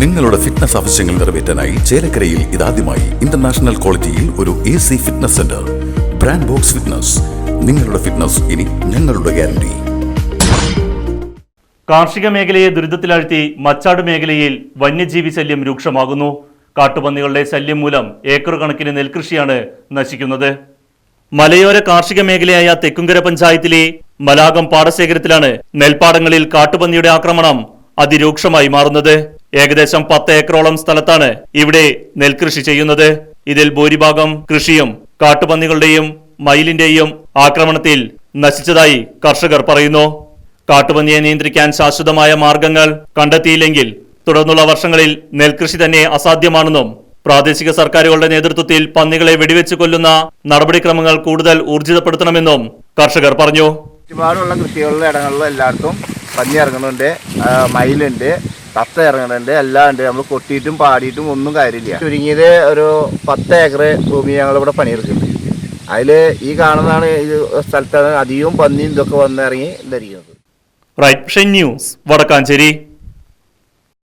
നിങ്ങളുടെ ഫിറ്റ്നസ് ആവശ്യങ്ങൾ നിറവേറ്റാനായി ചേലക്കരയിൽ ഇതാദ്യമായി ഇന്റർനാഷണൽ ക്വാളിറ്റിയിൽ ഒരു A C fitness centre brand Box Fitness നിങ്ങളുടെ ഫിറ്റ്നസ് ഇനി ഞങ്ങളുടെ ഗ്യാരണ്ടി കാർഷിക മേഖലയെ ദുരിതത്തിലാഴ്ത്തി മച്ചാട് മേഖലയിൽ വന്യജീവി ശല്യം രൂക്ഷമാകുന്നു. കാട്ടുപന്നികളുടെ ശല്യം മൂലം ഏക്കർ കണക്കിന് നെൽകൃഷിയാണ് നശിക്കുന്നത്. മലയോര കാർഷിക മേഖലയായ തെക്കുംകര പഞ്ചായത്തിലെ മലാകം പാടശേഖരത്തിലാണ് നെൽപ്പാടങ്ങളിൽ കാട്ടുപന്നിയുടെ ആക്രമണം അതിരൂക്ഷമായി മാറുന്നത്. ഏകദേശം പത്ത് ഏക്കറോളം സ്ഥലത്താണ് ഇവിടെ നെൽകൃഷി ചെയ്യുന്നത്. ഇതിൽ ഭൂരിഭാഗം കൃഷിയും കാട്ടുപന്നികളുടെയും മയിലിന്റെയും ആക്രമണത്തിൽ നശിച്ചതായി കർഷകർ പറയുന്നു. കാട്ടുപന്നിയെ നിയന്ത്രിക്കാൻ ശാശ്വതമായ മാർഗങ്ങൾ കണ്ടെത്തിയില്ലെങ്കിൽ തുടർന്നുള്ള വർഷങ്ങളിൽ നെൽകൃഷി തന്നെ അസാധ്യമാണെന്നും പ്രാദേശിക സർക്കാരുകളുടെ നേതൃത്വത്തിൽ പന്നികളെ വെടിവെച്ച് കൊല്ലുന്ന നടപടിക്രമങ്ങൾ കൂടുതൽ ഊർജിതപ്പെടുത്തണമെന്നും കർഷകർ പറഞ്ഞു. ചുറ്റുപാടുള്ള കൃഷികളിലെ ഇടങ്ങളിലും എല്ലായിടത്തും പന്നി ഇറങ്ങുന്നുണ്ട് മയിലുണ്ട് തത്ത ഇറങ്ങുന്നുണ്ട്. എല്ലാം ഉണ്ട്. നമ്മൾ കൊട്ടിയിട്ടും പാടിയിട്ടും ഒന്നും കാര്യമില്ല. ചുരുങ്ങിയത് ഒരു പത്ത് ഏക്കർ ഭൂമി ഞങ്ങൾ ഇവിടെ പണിയെടുക്കുന്നുണ്ട്. അതിൽ ഈ കാണുന്നതാണ് ഇത് സ്ഥലത്താണ് അധികവും പന്നിയും ഇതൊക്കെ വന്നിറങ്ങി ധരിക്കുന്നത് റൈറ്റ് ന്യൂസ് വടക്കാഞ്ചേരി.